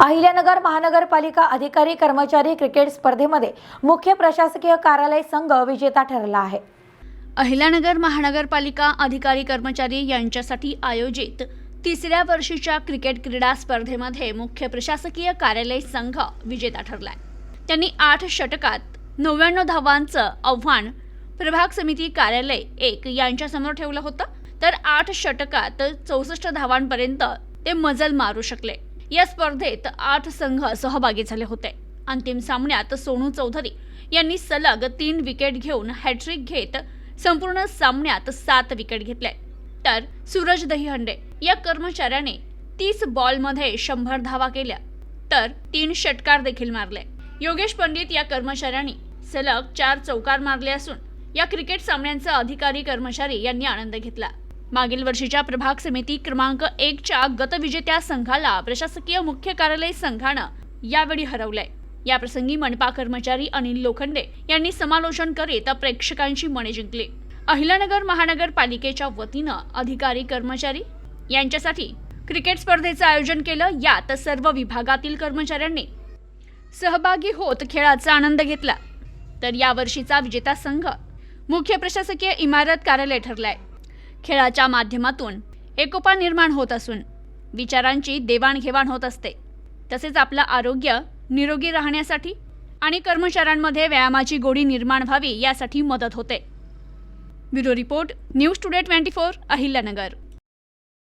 अहिल्यानगर महानगरपालिका अधिकारी कर्मचारी क्रिकेट स्पर्धेमध्ये मुख्य प्रशासकीय कार्यालय संघ विजेता ठरला आहे. अहिल्यानगर महानगरपालिका अधिकारी कर्मचारी यांच्यासाठी आयोजित तिसऱ्या वर्षीच्या क्रिकेट क्रीडा स्पर्धेमध्ये मुख्य प्रशासकीय कार्यालय संघ विजेता ठरलाय. त्यांनी आठ षटकात नव्याण्णव धावांचं आव्हान प्रभाग समिती कार्यालय एक यांच्यासमोर ठेवलं होतं. तर आठ षटकात चौसष्ट धावांपर्यंत ते मजल मारू शकले. या स्पर्धेत आठ संघ सहभागी झाले होते. अंतिम सामन्यात सोनू चौधरी यांनी सलग तीन विकेट घेऊन हॅट्रिक घेत संपूर्ण सामन्यात सात विकेट घेतले. तर सूरज दहीहंडे या कर्मचाऱ्याने तीस बॉलमध्ये शंभर धावा केल्या. तर तीन षटकार देखील मारले. योगेश पंडित या कर्मचाऱ्यांनी सलग चार चौकार मारले असून या क्रिकेट सामन्यांचा अधिकारी कर्मचारी यांनी आनंद घेतला. मागील वर्षीच्या प्रभाग समिती क्रमांक एकच्या गतविजेत्या संघाला प्रशासकीय मुख्य कार्यालय संघानं यावेळी हरवलंय. याप्रसंगी मनपा कर्मचारी अनिल लोखंडे यांनी समालोचन करीत प्रेक्षकांची मने जिंकली. अहिलानगर महानगरपालिकेच्या वतीनं अधिकारी कर्मचारी यांच्यासाठी क्रिकेट स्पर्धेचं आयोजन केलं. यात सर्व विभागातील कर्मचाऱ्यांनी सहभागी होत खेळाचा आनंद घेतला. तर यावर्षीचा विजेता संघ मुख्य प्रशासकीय इमारत कार्यालय ठरलाय. खेळाच्या माध्यमातून एकोपा निर्माण होत असून विचारांची देवाणघेवाण होत असते. तसेच आपलं आरोग्य निरोगी राहण्यासाठी आणि कर्मचाऱ्यांमध्ये व्यायामाची गोडी निर्माण व्हावी यासाठी मदत होते. Bureau report news today twenty four Ahilyanagar.